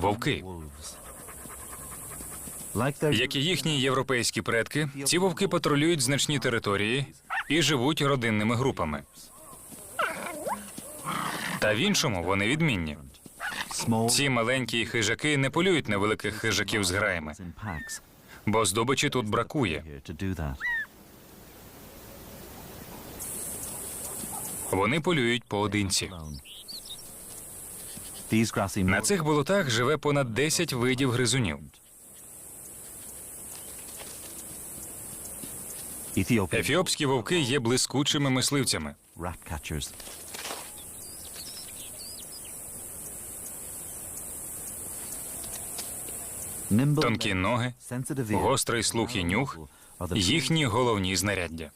Вовки. Як і їхні європейські предки, ці вовки патрулюють значні території і живуть родинними групами. Та в іншому вони відмінні. Ці маленькі хижаки не полюють на великих хижаків з граями, бо здобичі тут бракує. Вони полюють поодинці. На цих болотах живе понад 10 видів гризунів. Ефіопські вовки є блискучими мисливцями. Тонкі ноги, гострий слух і нюх їхні головні знаряддя.